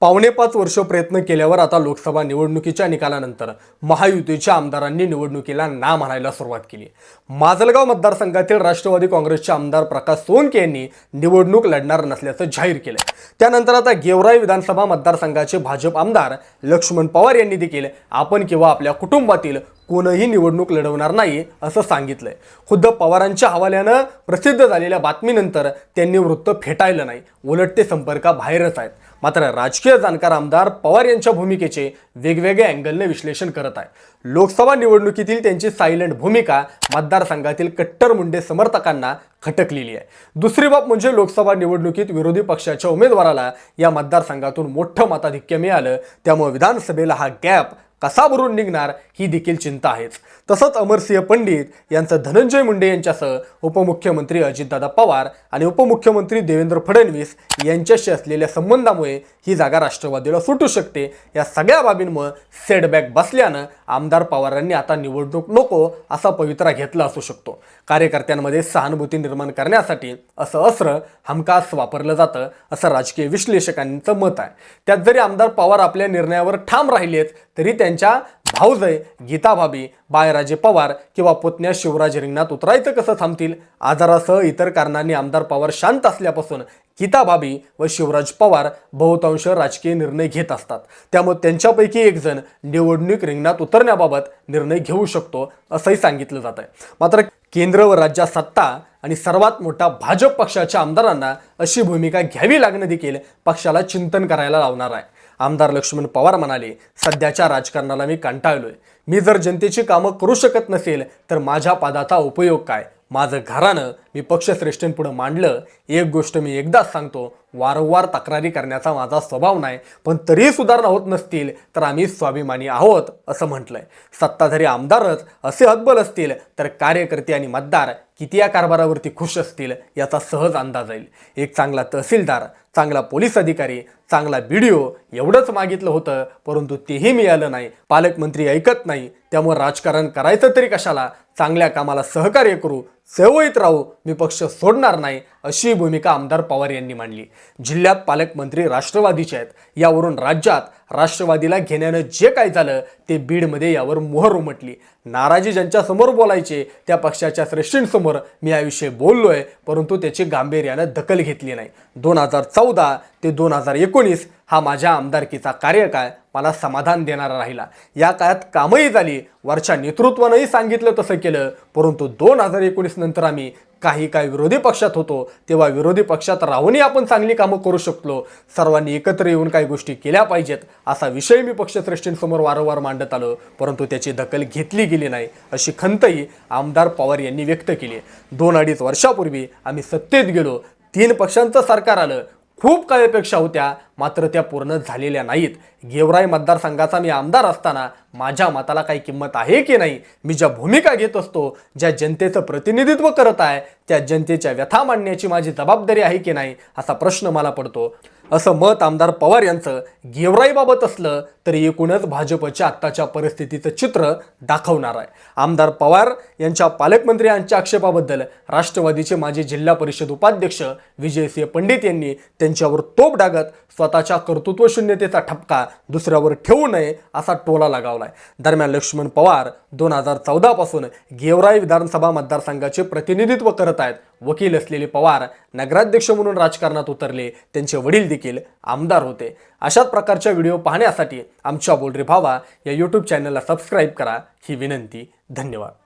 पावणे पाच वर्ष प्रयत्न केल्यावर आता लोकसभा निवडणुकीच्या निकालानंतर महायुतीच्या आमदारांनी निवडणुकीला ना म्हणायला सुरुवात केली. माजलगाव मतदारसंघातील राष्ट्रवादी काँग्रेसचे आमदार प्रकाश सोनके यांनी निवडणूक लढणार नसल्याचं जाहीर केलं त्यानंतर आता गेवराई विधानसभा मतदारसंघाचे भाजप आमदार लक्ष्मण पवार यांनी देखील आपण किंवा आपल्या कुटुंबातील कोणही निवडणूक लढवणार नाही असं सांगितलंय. खुद्द पवारांच्या हवाल्यानं प्रसिद्ध झालेल्या बातमीनंतर त्यांनी वृत्त फेटाळलं नाही. उलट ते संपर्काबाहेरच आहेत. मात्र राजकीय जाणकार आमदार पवार यांच्या भूमिकेचे वेगवेगळ्या अँगलने विश्लेषण करत आहे लोकसभा निवडणुकीतील त्यांची सायलेंट भूमिका मतदारसंघातील कट्टर मुंडे समर्थकांना खटकलेली आहे. दुसरी बाब म्हणजे लोकसभा निवडणुकीत विरोधी पक्षाच्या उमेदवाराला या मतदारसंघातून मोठं मताधिक्य मिळालं. त्यामुळे विधानसभेला हा गॅप कसा भरून निघणार ही देखील चिंता आहेच. तसंच अमरसिंह पंडित यांचं धनंजय मुंडे यांच्यासह उपमुख्यमंत्री अजितदादा पवार आणि उपमुख्यमंत्री देवेंद्र फडणवीस यांच्याशी असलेल्या संबंधामुळे ही जागा राष्ट्रवादीला सुटू शकते. या सगळ्या बाबींमुळे सेटबॅक बसल्यानं आमदार पवारांनी आता निवडणूक नको असा पवित्रा घेतला असू शकतो. कार्यकर्त्यांमध्ये सहानुभूती निर्माण करण्यासाठी असं अस्त्र हमखास वापरलं जातं असं राजकीय विश्लेषकांचं मत आहे. त्यात जरी आमदार पवार आपल्या निर्णयावर ठाम राहिलेत तरी त्यांच्या भाऊजय गीताभाबी बाळराजे पवार किंवा पुतण्या शिवराज रिंगणात उतरायचं कसं थांबतील? आजारासह इतर कारणांनी आमदार पवार शांत असल्यापासून गीता भाभी व शिवराज पवार बहुतांश राजकीय निर्णय घेत असतात. त्यामुळे त्यांच्यापैकी एक जण निवडणूक रिंगणात उतरण्याबाबत निर्णय घेऊ शकतो असंही सांगितलं जात आहे मात्र केंद्र व राज्यात सत्ता आणि सर्वात मोठा भाजप पक्षाच्या आमदारांना अशी भूमिका घ्यावी लागणं देखील पक्षाला चिंतन करायला लावणार आहे. आमदार लक्ष्मण पवार म्हणाले सध्याच्या राजकारणाला मी कंटाळलोय. मी जर जनतेची कामं करू शकत नसेल तर माझ्या पदाचा उपयोग काय? माझं घरानं मी पक्षश्रेष्ठींपुढं मांडलं. एक गोष्ट मी एकदाच सांगतो वारंवार तक्रारी करण्याचा माझा स्वभाव नाही पण तरीही सुधारणा होत नसतील तर आम्ही स्वाभिमानी आहोत असं म्हटलंय. सत्ताधारी आमदारच असे हतबल असतील तर कार्यकर्ते आणि मतदार किती या कारभारावरती खुश असतील याचा सहज अंदाज येईल. एक चांगला तहसीलदार चांगला पोलीस अधिकारी चांगला व्हिडिओ एवढंच मागितलं होतं परंतु तेही मिळालं नाही. पालकमंत्री ऐकत नाही. त्यामुळे राजकारण करायचं तरी कशाला? चांगल्या कामाला सहकार्य करू सेवळीत राहू मी पक्ष सोडणार नाही अशी भूमिका आमदार पवार यांनी मांडली. जिल्ह्यात पालकमंत्री राष्ट्रवादीचे आहेत. यावरून राज्यात राष्ट्रवादीला घेण्यानं जे काय झालं ते बीडमध्ये यावर मोहर उमटली. नाराजी ज्यांच्या समोर बोलायचे त्या पक्षाच्या श्रेष्ठींसमोर मी याविषयी बोललोय परंतु त्याची गांभीर्यानं दखल घेतली नाही. दोन हजार चौदा ते दोन हजार एकोणीस हा माझ्या आमदारकीचा कार्यकाळ मला समाधान देणारा राहिला. या काळात कामही झाली वरच्या नेतृत्वानंही सांगितलं तसं केलं परंतु दोन हजार एकोणीस नंतर आम्ही काही काय विरोधी पक्षात होतो तेव्हा विरोधी पक्षात राहूनही आपण चांगली कामं करू शकलो. सर्वांनी एकत्र येऊन काही गोष्टी केल्या पाहिजेत असा विषय मी पक्षश्रेष्ठींसमोर वारंवार मांडत आलो. परंतु त्याची दखल घेतली गेली नाही अशी खंतही आमदार पवार यांनी व्यक्त केली. दोन अडीच वर्षापूर्वी आम्ही सत्तेत गेलो. तीन पक्षांचं सरकार आलं. खूप काही अपेक्षा होत्या. मात्र त्या पूर्ण झालेल्या नाहीत. गेवराई मतदारसंघाचा मी आमदार असताना माझ्या मताला काही किंमत आहे की नाही? मी ज्या भूमिका घेत असतो ज्या जनतेचं प्रतिनिधित्व करत आहे त्या जनतेच्या व्यथा मांडण्याची माझी जबाबदारी आहे की नाही असा प्रश्न मला पडतो. असं मत आमदार पवार यांचं गेवराईबाबत असलं तरी एकूणच भाजपच्या आत्ताच्या परिस्थितीचं चित्र दाखवणार आहे. आमदार पवार यांच्या पालकमंत्री यांच्या आक्षेपाबद्दल राष्ट्रवादीचे माजी जिल्हा परिषद उपाध्यक्ष विजयसिंह पंडित यांनी त्यांच्यावर तोप डागत स्वतःच्या कर्तृत्व शून्यतेचा ठपका दुसऱ्यावर ठेवू नये असा टोला लगावलाय. दरम्यान लक्ष्मण पवार दोन हजार चौदापासून गेवराई विधानसभा मतदारसंघाचे प्रतिनिधित्व करत आहेत. वकील असलेले पवार नगराध्यक्ष म्हणून राजकारणात उतरले. त्यांचे वडील देखील आमदार होते. अशाच प्रकारच्या व्हिडिओ पाहण्यासाठी आमच्या बोलरे भावा या यूट्यूब चॅनलला सबस्क्राईब करा. ही विनंती. धन्यवाद.